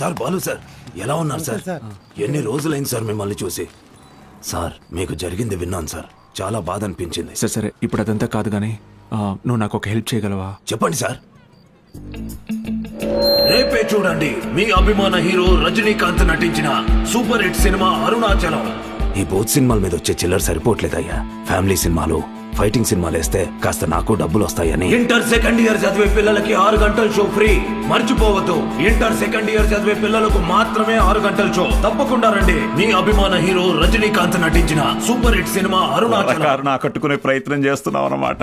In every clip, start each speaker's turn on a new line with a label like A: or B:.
A: Sir Balu sir ఎలా ఉన్నారు sir? ఎన్ని రోజులైంది సార్ మిమ్మల్ని చూసి? సార్ మీకు జరిగింది విన్నాను సార్. చాలా బాధ అనిపించింది.
B: సరే సరే ఇప్పుడు అదంతా కాదు కానీ నువ్వు నాకు ఒక హెల్ప్ చేయగలవా?
A: చెప్పండి సార్. రేపే చూడండి మీ అభిమాన హీరో రజనీకాంత్ నటించిన సూపర్ హిట్ సినిమా అరుణాచలం. ఈ బోత్ సినిమాల మీద వచ్చే చిల్లర సరిపోవట్లేదయ్యా. ఫ్యామిలీ సినిమాలు ఫైటింగ్ సినిమాలు వేస్తే కాస్త నాకు డబ్బులు వస్తాయని. ఇంటర్ సెకండ్ ఇయర్ చదివే పిల్లలకి ఆరు గంటల షో ఫ్రీ. మర్చిపోవద్దు. ఇంటర్ సెకండ్ ఇయర్ చదివే పిల్లలకు మాత్రమే ఆరు గంటల షో. తప్పకుండా రండి. మీ అభిమాన హీరో రజనీకాంత్ నటించిన సూపర్ హిట్ సినిమా అరుణాచలం.
C: కారు కట్టుకునే ప్రయత్నం చేస్తున్నాం అన్నమాట.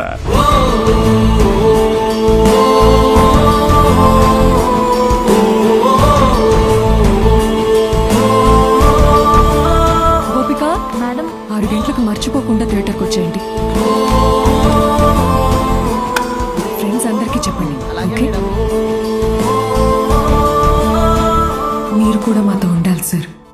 D: గోపిక మేడం ఆరు గంటలకు మర్చిపోకుండా థియేటర్కి వచ్చేయండి.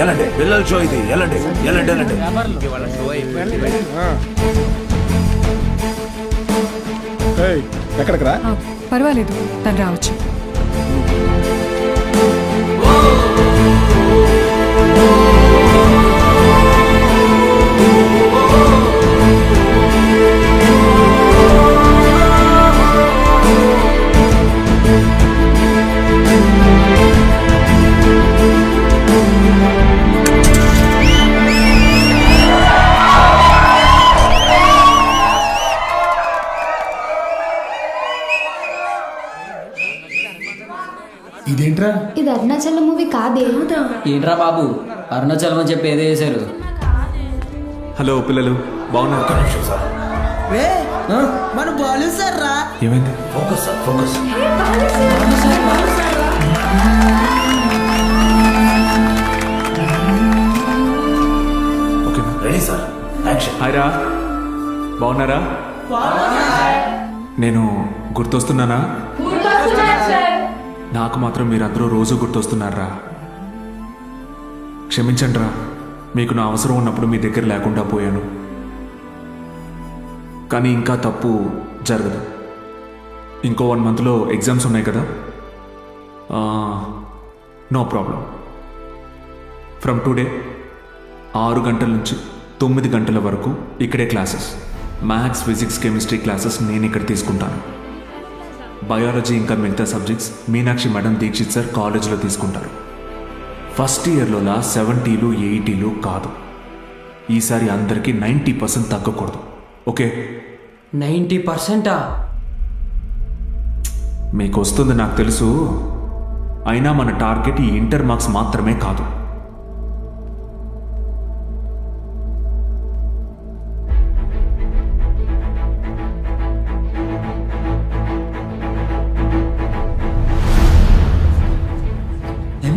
A: ఎలాంటి పిల్లల షో ఇది. ఎలాంటి ఎలాంటి ఎలాంటి
E: ఎక్కడికి రా?
D: పర్వాలేదు తను రావచ్చు.
E: ఇదేంట్రా?
F: ఇది అరుణాచలం మూవీ కాదే.
G: ఏంట్రా బాబు? అరుణాచలం అని చెప్పి ఏదో చేశారు.
B: హలో పిల్లలు బాగున్నారు?
H: మన బాలు సార్ రా.
B: ఏమైంది?
A: ఫోకస్ సార్ ఫోకస్
B: ఓకేనా?
A: Ready sir. యాక్షన్.
B: హాయ్ రా బాగున్నారా నేను గుర్తొస్తున్నానా? నాకు మాత్రం మీరందరూ రోజు గుర్తొస్తున్నారా క్షమించండి రా మీకు నా అవసరం ఉన్నప్పుడు మీ దగ్గర లేకుండా పోయాను. కానీ ఇంకా తప్పు జరగదు. ఇంకో వన్ మంత్లో ఎగ్జామ్స్ ఉన్నాయి కదా? No problem. ఫ్రమ్ టుడే ఆరు గంటల నుంచి తొమ్మిది గంటల వరకు ఇక్కడే classes. Maths physics chemistry classes నేను ఇక్కడ తీసుకుంటాను. బయాలజీ ఇంకా మిగతా subjects Meenakshi madam Dikshit sir కాలేజీలో తీసుకుంటారు. ఫస్ట్ ఇయర్లోలా సెవెంటీలు ఎయిటీలు కాదు. ఈసారి అందరికీ నైంటీ పర్సెంట్ తగ్గకూడదు. ఓకే?
G: నైంటీ పర్సెంటా?
B: మీకు వస్తుంది నాకు తెలుసు. అయినా మన టార్గెట్ ఈ ఇంటర్ మార్క్స్ మాత్రమే కాదు.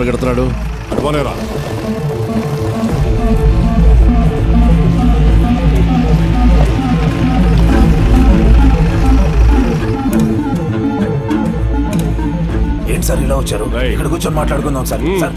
E: పరిగెడుతున్నాడు.
I: అడవలేరా
A: ఏంటి
I: సార్ ఇలా వచ్చారు?
A: ఇక్కడ కూర్చొని మాట్లాడుకుందాం సార్. సార్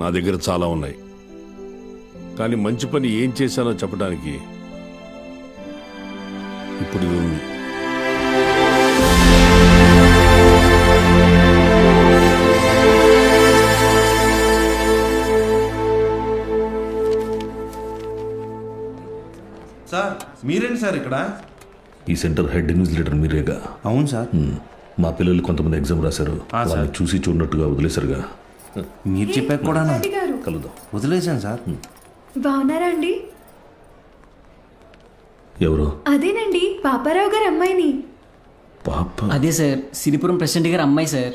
I: నా దగ్గర చాలా ఉన్నాయి. కానీ మంచి పని ఏం చేశానో చెప్పడానికి ఇప్పుడు ఇది ఉంది.
J: సార్ మీరేంటి సార్ ఇక్కడ?
K: ఈ సెంటర్ హెడ్ ఇన్విజిలేటర్ మీరేగా?
J: అవును సార్.
K: మ్, పిల్లలు కొంతమంది ఎగ్జామ్ రాశారు.
J: ఆ,
K: వాళ్ళని
J: సార్.
K: చూసి చూడనట్టుగా వదిలేశారుగా.
J: మీరు చెప్పాక కూడా
D: గారు?
K: కలుద్దాం.
J: వదిలేశాను సార్.
D: బాగున్నారా అండి?
K: ఎవరు?
D: అదేనండి పాపారావు గారు అమ్మాయిని.
K: పాప.
G: అదే సార్ సిరిపురం ప్రెసిడెంట్ గారు అమ్మాయి సార్.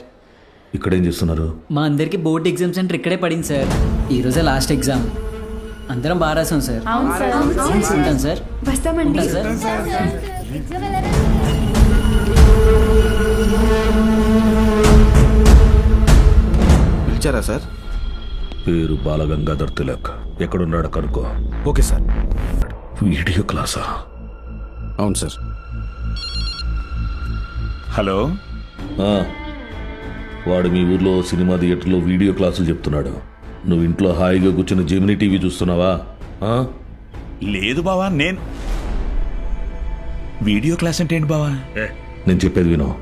K: ఇక్కడేం చేస్తున్నారు?
G: మా అందరికి బోర్డ్ ఎగ్జామ్ సెంటర్ ఇక్కడే పడింది సార్. ఈ రోజే లాస్ట్ ఎగ్జామ్. అందరం బాగా రాసాం సార్. ఉంటాను సార్.
D: వస్తామండి.
G: సార్.
J: పిలిచారా సార్?
K: పేరు బాలగంగాధర్ తిలక్. ఎక్కడున్నాడో కనుక్కో.
A: Okay sir.
K: వీడియో క్లాసా?
J: అవును సార్.
C: హలో?
K: ఆ, వాడు మీ ఊర్లో సినిమా థియేటర్లో వీడియో క్లాసులు చెప్తున్నాడు. నువ్వు ఇంట్లో హాయిగా కూర్చుని జెమినీ టీవీ చూస్తున్నావా? ఆ?
C: లేదు బావా నేను వీడియో క్లాస్ అంటే ఏంటి బావా?
K: నేను చెప్పేది విను.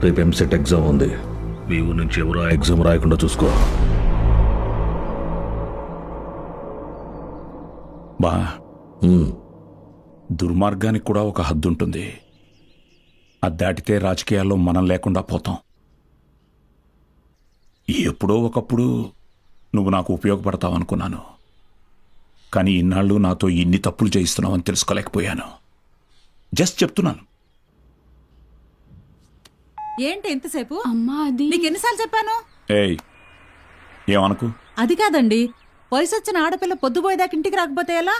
K: రేపు ఎంసెట్ ఎగ్జామ్ ఉంది. మీ ఊరు నుంచి ఎవరు ఎగ్జామ్ రాయకుండా చూసుకో.
C: బా దుర్మార్గానికి కూడా ఒక హద్దు ఉంటుంది అది దాటితే రాజకీయాల్లో మనం లేకుండా పోతాం. ఎప్పుడో ఒకప్పుడు నువ్వు నాకు ఉపయోగపడతావు అనుకున్నాను. కానీ ఇన్నాళ్ళు నాతో ఇన్ని తప్పులు చేయిస్తున్నావని తెలుసుకోలేకపోయాను. జస్ట్ చెప్తున్నాను.
L: ఏంటి ఎంతసేపు
F: అమ్మా అది
L: నీకు ఎన్నిసార్లు చెప్పాను?
C: ఏయ్ ఏమనుకు?
L: అది కాదండి. వయసు వచ్చిన ఆడపిల్ల పొద్దుపోయేదాకా ఇంటికి రాకపోతే ఎలా?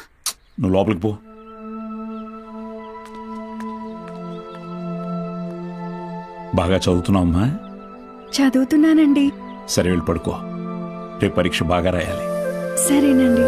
C: నువ్వు లోపలికి పో. బాగా చదువుతున్నావమ్మా
D: చదువుతున్నానండి.
C: సరే వెళ్ళి పడుకో. రేపు పరీక్ష బాగా రాయాలి.
D: సరేనండి.